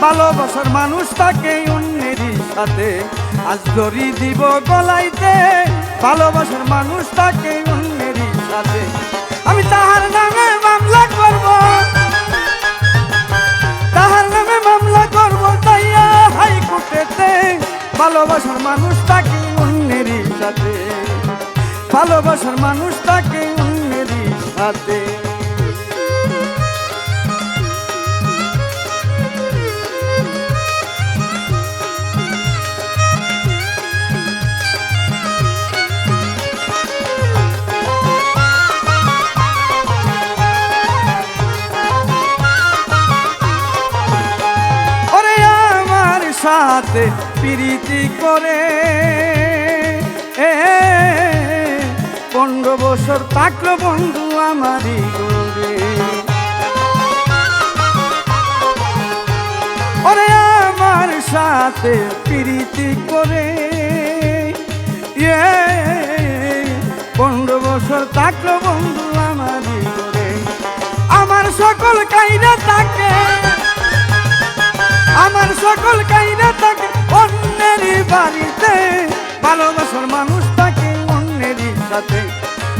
ভালোবাসার মানুষ তাকে অন্যেরই সাথে আজ দড়ি দিব গলাইতে। ভালোবাসার মানুষ তাকে অন্যেরই সাথে। আমি তাহার নামে মামলা করব। তাহার নামে মামলা করব তাইয়া হাইকোর্টেতে ভালোবাসার মানুষ তাকে অন্যেরই সাথে। ভালোবাসার মানুষ তাকে অন্যেরই সাথে। সাথে প্রীতি করে। এ, পনেরো বছর থাকল বন্ধু আমারই করে ওরে আমার সাথে প্রীতি করে। পনেরো বছর থাকল বন্ধু আমারই করে আমার সকল কাইরা থাকে আমার সকল কাইনা থাকে অন্যেরই বাড়িতে। ভালোবাসার মানুষ থাকে অন্যেরই সাথে।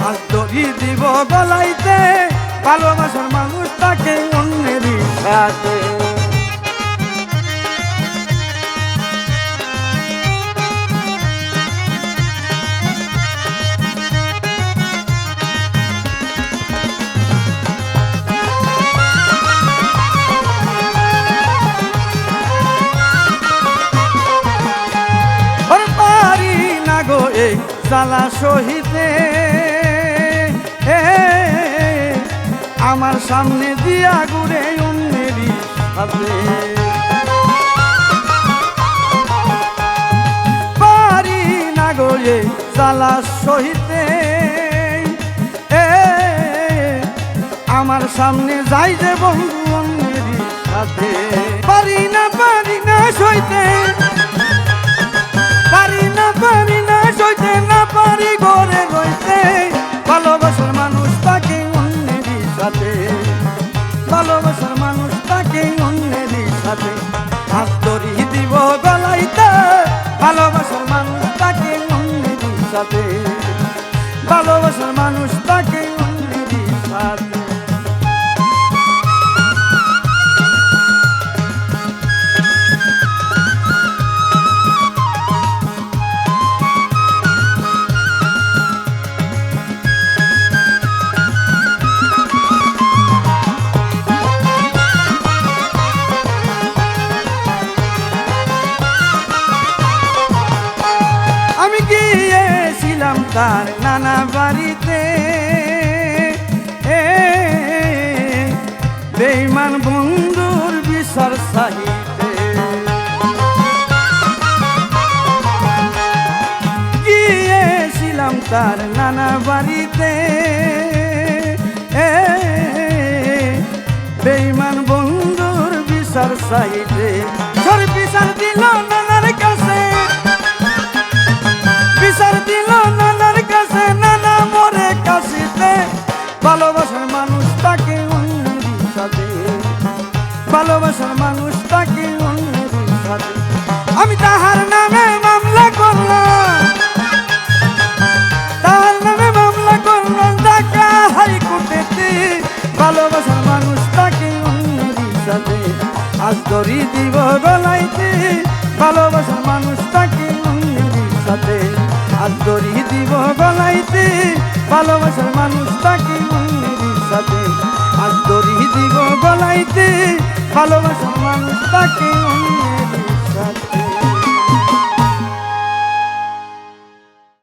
আজ দড়ি দিব গলাইতে। ভালোবাসার মানুষ থাকে অন্যেরই সাথে। জ্বালা সহিতে আমার সামনে দিয়া ঘুরে অন্যেরই সাথে পারি না গো এই জ্বালা সহিতে আমার সামনে যাই যে বন্ধু অন্যেরই সাথে পারি না পারি না সইতে ভালোবাসার মানুষ তাকে অন্যেরই সাথে হাত দিব গলাইতে। ভালোবাসার মানুষ তাকে অন্যেরই সাথে। ভালোবাসার মানুষ তার নানা বাড়িতে। বেইমান বন্ধুর বিচার সাহিতে গিয়েছিলাম তার নানা বাড়িতে। বেইমান বন্ধুর বিচার সাহিতে সর বিচার দিল আমি তাহার নামে মামলা করলাম। তাহার নামে মামলা করলাম ঢাকা হাইকোর্টেতে ভালোবাসার মানুষ তাকে সাথে আজ দড়ি দিব গলাইতে। ভালোবাসার মানুষ তাকে সাথে আজ দড়ি দিব গলাইতে। ভালোবাসার মানুষ তাকে সাথে আজ দড়ি দিব গলাইতে। ভালোবাসার মানুষ তাকে অন্যের